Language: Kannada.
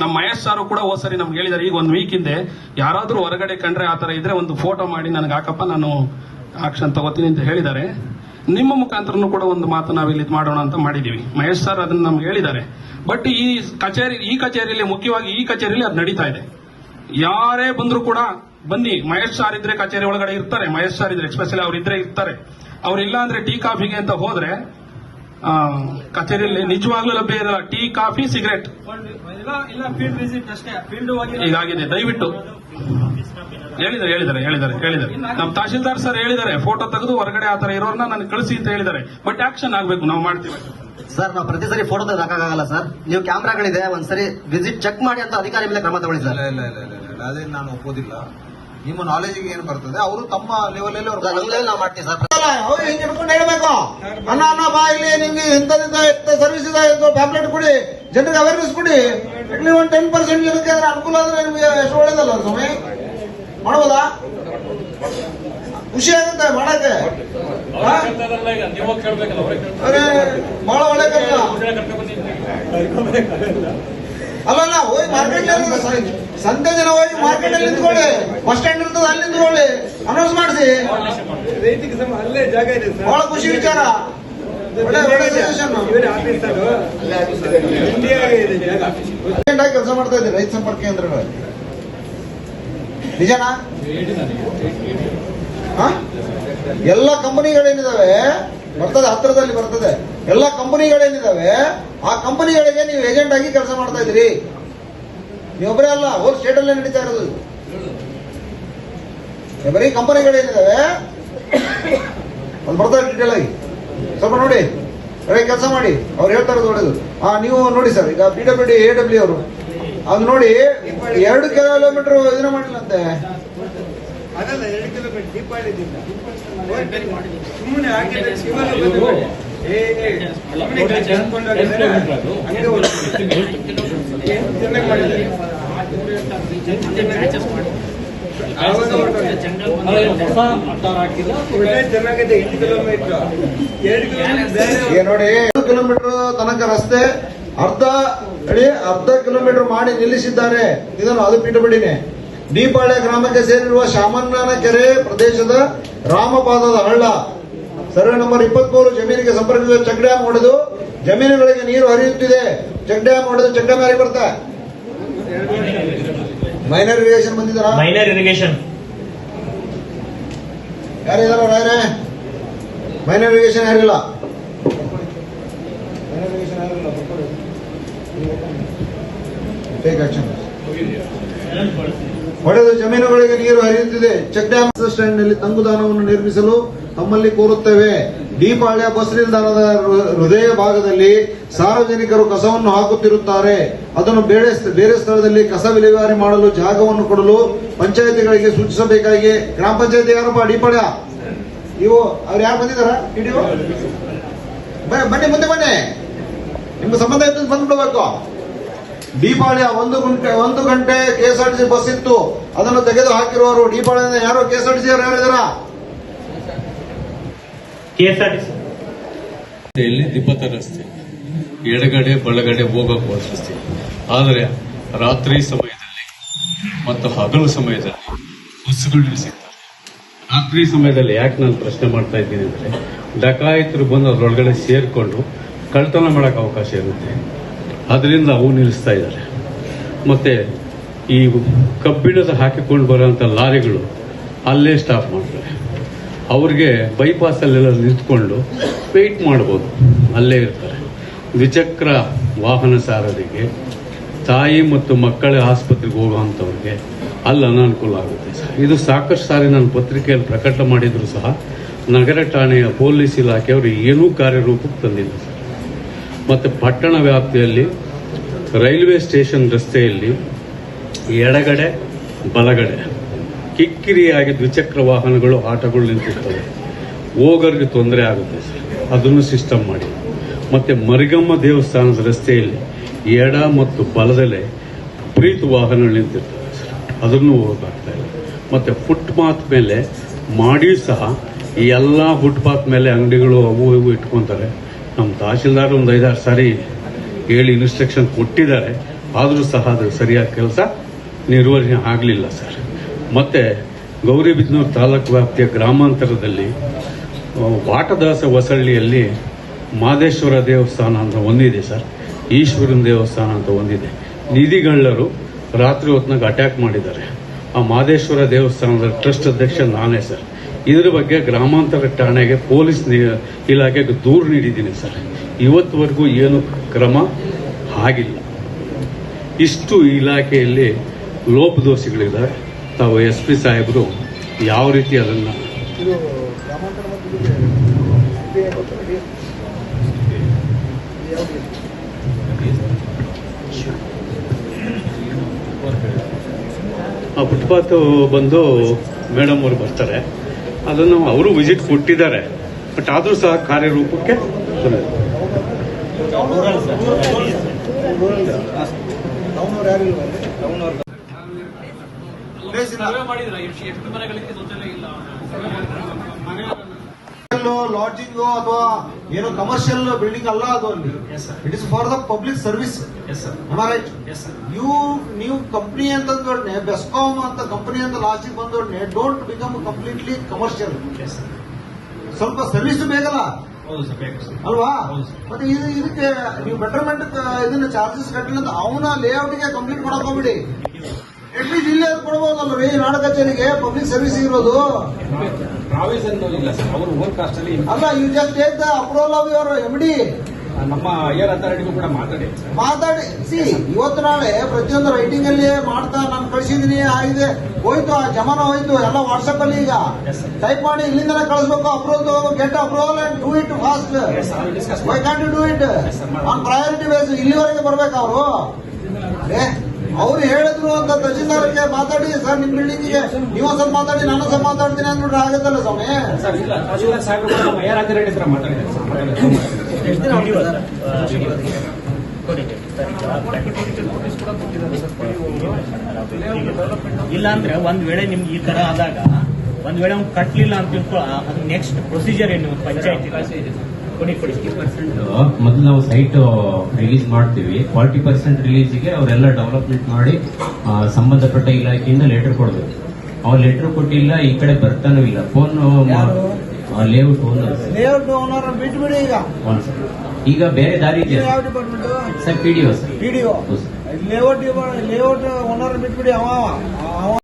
ನಮ್ಮ ಮಹೇಶ್ ಸಾರು ಕೂಡ ಹೋದ್ ಸರಿ ನಮ್ಗೆ ಹೇಳಿದಾರೆ, ಈಗ ಒಂದು ವೀಕ್ ಹಿಂದೆ ಯಾರಾದ್ರೂ ಹೊರಗಡೆ ಕಂಡ್ರೆ ಆ ತರ ಇದ್ರೆ ಒಂದು ಫೋಟೋ ಮಾಡಿ ನನಗೆ ಹಾಕಪ್ಪ, ನಾನು ಆಕ್ಷನ್ ತಗೋತೀನಿ ಅಂತ ಹೇಳಿದ್ದಾರೆ. ನಿಮ್ಮ ಮುಖಾಂತರನು ಕೂಡ ಒಂದು ಮಾತು ನಾವಿಲ್ಲಿ ಇಲ್ಲಿ ಮಾಡೋಣ ಅಂತ ಮಾಡಿದೀವಿ. ಮಹೇಶ್ ಸರ್ ಅದನ್ನ ನಮ್ಗೆ ಹೇಳಿದ್ದಾರೆ. ಬಟ್ ಈ ಕಚೇರಿ ಈ ಕಚೇರಿಯಲ್ಲಿ ಮುಖ್ಯವಾಗಿ ಈ ಕಚೇರಿಯಲ್ಲಿ ಅದು ನಡೀತಾ ಇದೆ. ಯಾರೇ ಬಂದ್ರು ಕೂಡ ಬನ್ನಿ ಮಹೇಶ್ ಸಾರ್ ಇದ್ರೆ ಕಚೇರಿ ಒಳಗಡೆ ಇರ್ತಾರೆ. ಮಹೇಶ್ ಸಾರ್ ಇದ್ರೆ ಎಕ್ಸ್ಪೆಷಲಿ ಅವ್ರು ಇದ್ರೆ ಇರ್ತಾರೆ. ಅವ್ರಿಲ್ಲ ಅಂದ್ರೆ ಟೀ ಕಾಫಿಗೆ ಅಂತ ಹೋದ್ರೆ ಆ, ಕಚೇರಿಯಲ್ಲಿ ನಿಜವಾಗ್ಲೂ ಲಭ್ಯ ಇರಲ್ಲ. Tea coffee cigarette. ಇದಾಗಿದೆ. ದಯವಿಟ್ಟು. ಹೇಳಿದ್ದಾರೆ ಹೇಳಿದ್ದಾರೆ ಹೇಳಿದ್ದಾರೆ ಹೇಳಿದ್ದಾರೆ. ನಮ್ಮ ತಹಶೀಲ್ದಾರ್ ಸರ್ ಹೇಳಿದ್ದಾರೆ ಫೋಟೋ ತೆಗೆದು ಹೊರಗಡೆ ಆತರ ತರ ಇರೋರ್ನ ನನಗೆ ಕಳಿಸಿ ಅಂತ ಹೇಳಿದ್ದಾರೆ. ಬಟ್ ಆಕ್ಷನ್ ಆಗ್ಬೇಕು ನಾವು ಮಾಡ್ತೀವಿ. ಸರ್ ನಾವು ಪ್ರತಿ ಸರಿ ಫೋಟೋ ತೆಗೆದಾಗಲ್ಲ ಸರ್. ನೀವು ಕ್ಯಾಮ್ರಾಗಳಿದೆ ಒಂದ್ಸರಿ ವಿಸಿಟ್ ಚೆಕ್ ಮಾಡಿ ಅಂತ ಅಧಿಕಾರಿ ಮೇಲೆ ಕ್ರಮ ತಗೊಳ್ಳಿ ಸರ್. ಇಲ್ಲ ಇಲ್ಲ ಇಲ್ಲ ಇಲ್ಲ ಇಲ್ಲ ಅದೇನು ನಾನು ಒಪ್ಪೋದಿಲ್ಲ. ನಿಮ್ಮ ನಾಲೆಜ್ಗೆ ಏನು ಬರ್ತದೆ ಅವರು ತಮ್ಮ ಲೆವೆಲ್ ಅಲ್ಲಿ ಅವ್ರು ನಾವು ಮಾಡ್ತೀವಿ ಸರ್. ಅವ್ರು ಹಿಂಗೆ ಹಿಡ್ಕೊಂಡು ಹೇಳ್ಬೇಕು. ಅಣ್ಣ ಅಣ್ಣ ಬಾ ಇಲ್ಲಿ ನಿಮ್ಗೆ ಇಂಥದಿಂದ ಸರ್ವಿಸ್ ಇದೆ ಟ್ಯಾಬ್ಲೆಟ್ ಕೊಡಿ ಜನರಿಗೆ ಅವೇರ್ನೆಸ್ ಕೊಡಿ. ಒಂದು ಟೆನ್ ಪರ್ಸೆಂಟ್ ಜನಕ್ಕೆ ಅದ್ರ ಅನುಕೂಲ ಆದ್ರೆ ನಿಮ್ಗೆ ಎಷ್ಟು ಒಳ್ಳೇದಲ್ಲ ಸ್ವಾಮಿ? ಮಾಡ್ಬೋದಾ? ಖುಷಿ ಆಗುತ್ತೆ ಮಾಡಕ್ಕೆ. ಬಹಳ ಒಳ್ಳೆ ಕೆಲಸ ಅಲ್ಲಲ್ಲ ಹೋಗಿ ಮಾರ್ಕೆಟ್ ಸಂತೆ ಜನ ಹೋಗಿ ಮಾರ್ಕೆಟ್ ಅಲ್ಲಿ ನಿಂತ್ಕೊಳ್ಳಿ. ಬಸ್ ಸ್ಟ್ಯಾಂಡ್ ಇರ್ತದೆ ಅಲ್ಲಿ ನಿಂತ್ಕೊಳ್ಳಿ. ಅನೌನ್ಸ್ ಮಾಡಿಸಿ. ರೈತಿಗೆ ಸಮ ಅಲ್ಲೇ ಜಾಗ ಇದೆ ಸರ್ ಬಹಳ ಖುಷಿ ವಿಚಾರ ಕೆಲಸ ಮಾಡ್ತಾ ಇದ್ದೀವಿ ರೈತ ಸಂಪರ್ಕ ಕೇಂದ್ರಗಳಲ್ಲಿ. ನಿಜನಾ? ಎಲ್ಲ ಕಂಪನಿಗಳೇನಿದಾವೆ, ಬರ್ತದೆ, ಹತ್ತಿರದಲ್ಲಿ ಬರ್ತದೆ. ಎಲ್ಲ ಕಂಪನಿಗಳೇನಿದಾವೆ, ಆ ಕಂಪನಿಗಳಿಗೆ ನೀವು ಏಜೆಂಟ್ ಆಗಿ ಕೆಲಸ ಮಾಡ್ತಾ ಇದ್ರಿ ನೀವೊಬ್ಬರೇ ಅಲ್ಲ ಹೋಲ್ ಸ್ಟೇಟ್ ಅಲ್ಲೇ ನಡೀತಾ ಇರೋದು. ಬರೀ ಕಂಪನಿಗಳೇನಿದಾವೆ ಅದು ಬರ್ತಾರೆ ಡೀಟೇಲ್ ಆಗಿ. ಸ್ವಲ್ಪ ನೋಡಿ ಕೆಲಸ ಮಾಡಿ, ಅವ್ರು ಹೇಳ್ತಾ ಇರೋದು ಒಳ್ಳೇದು. ಹಾ ನೀವು ನೋಡಿ ಸರ್, ಈಗ P W D A W ಅವರು ಅದು ನೋಡಿ ಎರಡು ಕಿಲೋಮೀಟರ್ ಇದನ್ನ ಮಾಡಿಲ್ಲಂತೆ ಅದಲ್ಲ ಎರಡು ಕಿಲೋಮೀಟರ್ ಸುಮ್ಮನೆ ಹಾಕಿದ್ರೆ ನೋಡಿ ಎರಡು ಕಿಲೋಮೀಟರ್ ತನಕ ರಸ್ತೆ ಅರ್ಧ ಅಡಿ ಅರ್ಧ ಕಿಲೋಮೀಟರ್ ಮಾಡಿ ನಿಲ್ಲಿಸಿದ್ದಾರೆ. ಇದನ್ನು ಅದು ಪೀಠಬಡಿನೇ ದೀಪಾಳ್ಯ ಗ್ರಾಮಕ್ಕೆ ಸೇರಿರುವ ಶಾಮಣ್ಣನ ಕೆರೆ ಪ್ರದೇಶದ ರಾಮಪಾದದ ಹಳ್ಳ. ಸರ್ವೆ ನಂಬರ್ ಇಪ್ಪತ್ಮೂರು ಜಮೀನಿಗೆ ಸಂಪರ್ಕಿಸಿದ ಚೆಕ್ ಡ್ಯಾಮ್ ಹೊಡೆದು ಜಮೀನುಗಳಿಗೆ ನೀರು ಹರಿಯುತ್ತಿದೆ. ಚೆಕ್ ಡ್ಯಾಮ್ ಹೊಡೆದು ಚೆಕ್ ಡ್ಯಾಮ್ ಯಾರಿಗೆ ಬರ್ತಾ. ಮೈನರ್ ಇರಿಗೇಷನ್ ಬಂದಿದ್ದಾರಾ ಮೈನರ್ ಇರಿಗೇಷನ್. ಯಾರಿದಾರ ಮೈನರ್ ಇರಿಗೇಷನ್ ಯಾರಿಲ್ಲ ಮೈನರ್ ಇರಿಗೇಷನ್ ಯಾರಿಲ್ಲ ಟೇಕ್ ಆಕ್ಷನ್ ಹೊಡೆದು ಜಮೀನುಗಳಿಗೆ ನೀರು ಹರಿಯುತ್ತಿದೆ. ಚೆಕ್ ಡ್ಯಾಮ್ ಸ್ಟ್ಯಾಂಡ್ನಲ್ಲಿ ತಂಗುದಾನವನ್ನು ನಿರ್ಮಿಸಲು ತಮ್ಮಲ್ಲಿ ಕೋರುತ್ತೇವೆ. ಡಿಪಾಳ್ಯ ಬಸ್ ನಿಲ್ದಾಣದ ಹೃದಯ ಭಾಗದಲ್ಲಿ ಸಾರ್ವಜನಿಕರು ಕಸವನ್ನು ಹಾಕುತ್ತಿರುತ್ತಾರೆ. ಅದನ್ನು ಬೇರೆ ಬೇರೆ ಸ್ಥಳದಲ್ಲಿ ಕಸ ವಿಲೇವಾರಿ ಮಾಡಲು ಜಾಗವನ್ನು ಕೊಡಲು ಪಂಚಾಯತಿಗಳಿಗೆ ಸೂಚಿಸಬೇಕಾಗಿ ಗ್ರಾಮ ಪಂಚಾಯತಿ ಯಾರಪ್ಪ? ದೀಪಾಳ್ಯ ಇವು ಅವ್ರು ಯಾರು ಬಂದಿದಾರ ಬನ್ನಿ, ಮುಂದೆ ಬನ್ನಿ. ನಿಮ್ಗೆ ಸಂಬಂಧ ಇದ್ದು ಬಂದ್ಬಿಡ್ಬೇಕು. ದೀಪಾವಳಿಯ ಒಂದು ಗಂಟೆ ಒಂದು ಗಂಟೆ ಕೆಎಸ್ಆರ್ಟಿಸಿ ಬಸ್ ಇತ್ತು. ಅದನ್ನು ತೆಗೆದು ಹಾಕಿರುವವರು ದೀಪಾವಳಿಯಿಂದ ಯಾರು ಕೆಎಸ್ಆರ್ಟಿಸಿ ಅವರು ಯಾರಿದಾರ KSRTC S R T C ರಸ್ತೆಯಲ್ಲಿ ದಿಬ್ಬದ ರಸ್ತೆ ಎಡಗಡೆ ಬಲಗಡೆ ಹೋಗಕ್ಕೆ ರಸ್ತೆ. ಆದರೆ ರಾತ್ರಿ ಸಮಯದಲ್ಲಿ ಮತ್ತು ಹಗಲು ಸಮಯದಲ್ಲಿ ಬಸ್ಗಳು ನಿಲ್ಲಿಸಿದ್ದಾರೆ ರಾತ್ರಿ ಸಮಯದಲ್ಲಿ ಯಾಕೆ ನಾನು ಪ್ರಶ್ನೆ ಮಾಡ್ತಾ ಇದ್ದೀನಿ ಅಂದರೆ ಡಕಾಯಿತರು ಬಂದು ಅದರೊಳಗಡೆ ಸೇರಿಕೊಂಡು ಕಳ್ತನ ಮಾಡೋಕ್ಕೆ ಅವಕಾಶ ಇರುತ್ತೆ. ಅದರಿಂದ ಅವು ನಿಲ್ಲಿಸ್ತಾ ಇದ್ದಾರೆ. ಮತ್ತು ಈ ಕಬ್ಬಿಣದ ಹಾಕಿಕೊಂಡು ಬರೋಂಥ ಲಾರಿಗಳು ಅಲ್ಲೇ ಸ್ಟಾಪ್ ಮಾಡ್ತಾರೆ ಅವ್ರಿಗೆ ಬೈಪಾಸಲ್ಲೆಲ್ಲ ನಿಂತ್ಕೊಂಡು ವೆಯ್ಟ್ ಮಾಡ್ಬೋದು. ಅಲ್ಲೇ ಇರ್ತಾರೆ. ದ್ವಿಚಕ್ರ ವಾಹನ ಸಾರರಿಗೆ, ತಾಯಿ ಮತ್ತು ಮಕ್ಕಳ ಆಸ್ಪತ್ರೆಗೆ ಹೋಗುವಂಥವ್ರಿಗೆ ಅಲ್ಲಿ ಅನಾನುಕೂಲ ಆಗುತ್ತೆ ಸರ್. ಇದು ಸಾಕಷ್ಟು ಸಾರಿ ನಾನು ಪತ್ರಿಕೆಯಲ್ಲಿ ಪ್ರಕಟ ಮಾಡಿದರೂ ಸಹ. ನಗರ ಠಾಣೆಯ ಪೊಲೀಸ್ ಇಲಾಖೆಯವರು ಏನೂ ಕಾರ್ಯರೂಪಕ್ಕೆ ತಂದಿಲ್ಲ ಮತ್ತು ಪಟ್ಟಣ ವ್ಯಾಪ್ತಿಯಲ್ಲಿ ರೈಲ್ವೆ ಸ್ಟೇಷನ್ ರಸ್ತೆಯಲ್ಲಿ ಎಡಗಡೆ, ಬಲಗಡೆ, ಕಿಕ್ಕಿರಿಯಾಗಿ ದ್ವಿಚಕ್ರ ವಾಹನಗಳು, ಆಟಗಳು ನಿಂತಿರ್ತವೆ. ಹೋಗೋರಿಗೆ ತೊಂದರೆ ಆಗುತ್ತೆ ಅದನ್ನು ಸಿಸ್ಟಮ್ ಮಾಡಿ. ಮತ್ತು ಮರಿಗಮ್ಮ ದೇವಸ್ಥಾನದ ರಸ್ತೆಯಲ್ಲಿ ಎಡ ಮತ್ತು ಬಲದಲ್ಲೇ ಪ್ರೀತ ವಾಹನಗಳು ನಿಂತಿರ್ತವೆ ಅದನ್ನು ಹೋಗಾಗ್ತಾ ಇಲ್ಲ ಮತ್ತು ಫುಟ್ಪಾತ್ ಮೇಲೆ ಮಾಡಿ ಸಹ ಎಲ್ಲ ಫುಟ್ಪಾತ್ ಮೇಲೆ ಅಂಗಡಿಗಳು ಅವು ಇವು ಇಟ್ಕೊಂತಾರೆ. ನಮ್ಮ ತಹಶೀಲ್ದಾರ್ ಒಂದು ಐದಾರು ಸಾರಿ ಹೇಳಿ ಇನ್ಸ್ಟ್ರಕ್ಷನ್ ಕೊಟ್ಟಿದ್ದಾರೆ. ಆದರೂ ಸಹ ಅದು ಸರಿಯಾದ ಕೆಲಸ ನಿರ್ವಹಣೆ ಆಗಲಿಲ್ಲ ಸರ್. ಮತ್ತು ಗೌರಿಬಿದನೂರು ತಾಲೂಕು ವ್ಯಾಪ್ತಿಯ ಗ್ರಾಮಾಂತರದಲ್ಲಿ ವಾಟದಾಸ ಹೊಸಳ್ಳಿಯಲ್ಲಿ ಮಾದೇಶ್ವರ ದೇವಸ್ಥಾನ ಅಂತ ಒಂದಿದೆ ಸರ್. ಈಶ್ವರನ ದೇವಸ್ಥಾನ ಅಂತ ಒಂದಿದೆ. ನಿಧಿಗಳ್ಳರು ರಾತ್ರಿ ಹೊತ್ನಾಗ ಅಟ್ಯಾಕ್ ಮಾಡಿದ್ದಾರೆ. ಆ ಮಾದೇಶ್ವರ ದೇವಸ್ಥಾನದ ಟ್ರಸ್ಟ್ ಅಧ್ಯಕ್ಷ ನಾನೇ ಸರ್. ಇದ್ರ ಬಗ್ಗೆ ಗ್ರಾಮಾಂತರ ಠಾಣೆಗೆ ಪೊಲೀಸ್ ಇಲಾಖೆಗೆ ದೂರು ನೀಡಿದ್ದೀನಿ ಸರ್. ಇವತ್ತುವರೆಗೂ ಏನು ಕ್ರಮ ಆಗಿಲ್ಲ. ಇಷ್ಟು ಇಲಾಖೆಯಲ್ಲಿ ಲೋಪದೋಷಿಗಳಿದ್ದಾರೆ. ತಾವು ಎಸ್ ಪಿ ಸಾಹೇಬರು ಯಾವ ರೀತಿ ಅದನ್ನು? ಆ ಫುಟ್ಪಾತ್ ಬಂದು ಮೇಡಮ್ ಅವರು ಬರ್ತಾರೆ. ಅದನ್ನು ಅವರು ವಿಸಿಟ್ ಕೊಟ್ಟಿದ್ದಾರೆ ಬಟ್ ಆದರೂ ಸಹ ಕಾರ್ಯರೂಪಕ್ಕೆ ಬಂದಿದೆ. ಟೌನವ್ರು ಯಾರು ಇಲ್ವಾ ಅಲ್ಲಿ? ಲಾಡ್ಜಿಂಗ್ ಅಥವಾ ಏನೋ ಕಮರ್ಷಿಯಲ್ ಬಿಲ್ಡಿಂಗ್ ಅಲ್ಲ ಅದು ಅಲ್ಲಿ? It is for the public service right you ನೀವು ಕಂಪನಿ ಅಂತಂದ್ರೆ ಬೆಸ್ಕಾಮ್ ಅಂತ ಕಂಪನಿ ಅಂತ ಲಾಸ್ಟಿಗೆ ಬಂದೋಡ್ನೆ ಡೋಂಟ್ ಬಿಕಮ್ ಕಂಪ್ಲೀಟ್ಲಿ ಕಮರ್ಷಿಯಲ್ ಸ್ವಲ್ಪ ಸರ್ವಿಸ್ ಬೇಕಲ್ಲ? ಅಲ್ವಾ? ಮತ್ತೆ ಇದು ಇದಕ್ಕೆ ನೀವು ಬೆಟರ್ಮೆಂಟ್ ಇದನ್ನ ಚಾರ್ಜಸ್ ಕಟ್ಟಿಲ್ಲ ಅಂತ ಅವನ ಲೇಔಟ್ಗೆ ಕಂಪ್ಲೀಟ್ ಮಾಡಕ್ ಹೋಗ್ಬಿಡಿ ಅಟ್ಲೀಸ್ಟ್ ಇಲ್ಲೇ ರೀ ನಾಡ ಕಚೇರಿಗೆ ಪಬ್ಲಿಕ್ ಸರ್ವಿಸ್ ಇರೋದು? ಪ್ರಾವಿಷನ್ ಇಲ್ಲ ಸರ್ ಅವರು ಓನ್ ಕಾಸ್ಟ್ ಅಲ್ಲಿ ಅಲ್ಲ you just take the approval of your M D ನಮ್ಮ ಏರ್ ಅಥಾರಿಟಿಗೂ ಕೂಡ ಮಾತಾಡಿ. ಮಾತಾಡಿ. ಸಿ ಇವತ್ತು ನಾಳೆ ಪ್ರತಿಯೊಂದು ರೈಟಿಂಗ್ ಅಲ್ಲಿ ಮಾಡ್ತಾ ನಾನು ಕಳಿಸಿದೀನಿ ಆಗಿದೆ ಹೋಯ್ತು ಆ ಜಮಾನ ಹೋಯ್ತು ಎಲ್ಲ ವಾಟ್ಸ್ಆಪ್ ಅಲ್ಲಿ ಈಗ. ಟೈಪ್ ಮಾಡಿ ಇಲ್ಲಿಂದನೇ ಕಳಿಸ್ಬೇಕು approval get approval and do it fast why can you do it on priority base ಇಲ್ಲಿವರೆಗೆ ಬರ್ಬೇಕು ಅವರು. ಅವ್ರು ಹೇಳಿದ್ರು ಅಂತ ತಹಶೀಲ್ದಾರ್ಗೆ ಮಾತಾಡಿ ಸರ್ ನಿಮ್ ಬಿಲ್ಡಿಂಗ್ಗೆ ನೀವು ಸರ್ ಮಾತಾಡಿ ನಾನು ಸಹ ಮಾತಾಡ್ತೀನಿ ಅಂದ್ಬಿಟ್ರೆ ಆಗತ್ತಲ್ಲ ಸ್ವಾಮಿ? ಸರ್ ಇಲ್ಲ. ಅಂದ್ರೆ ಒಂದ್ ವೇಳೆ ನಿಮ್ಗೆ ಈ ತರ ಆದಾಗ ಒಂದ್ ವೇಳೆ ಅವ್ನು ಕಟ್ಲಿಲ್ಲ ಅಂತ ತಿಳ್ಕೊ ಅದು ನೆಕ್ಸ್ಟ್ ಪ್ರೊಸೀಜರ್ ಏನು? ಪಂಚಾಯತಿ ಮೊದಲು ನಾವು ಸೈಟ್ ರಿಲೀಸ್ ಮಾಡ್ತೀವಿ. ಫಾರ್ಟಿ ಪರ್ಸೆಂಟ್ ರಿಲೀಸ್ಗೆ ಅವರೆಲ್ಲ ಡೆವಲಪ್ಮೆಂಟ್ ಮಾಡಿ ಸಂಬಂಧಪಟ್ಟ ಇಲಾಖೆಯಿಂದ ಲೆಟರ್ ಕೊಡಬೇಕು. ಅವ್ರು ಲೆಟರ್ ಕೊಟ್ಟಿಲ್ಲ ಈ ಕಡೆ ಬರ್ತಾನೂ ಇಲ್ಲ. Phone layout owner layout owner ಬಿಟ್ಬಿಡಿ ಈಗ. ಈಗ ಬೇರೆ ದಾರಿ ಇದೆ. Sir P D O sir PDO D sir. Layout layout owner ಬಿಟ್ಬಿಡಿ ಅವ ಅವ.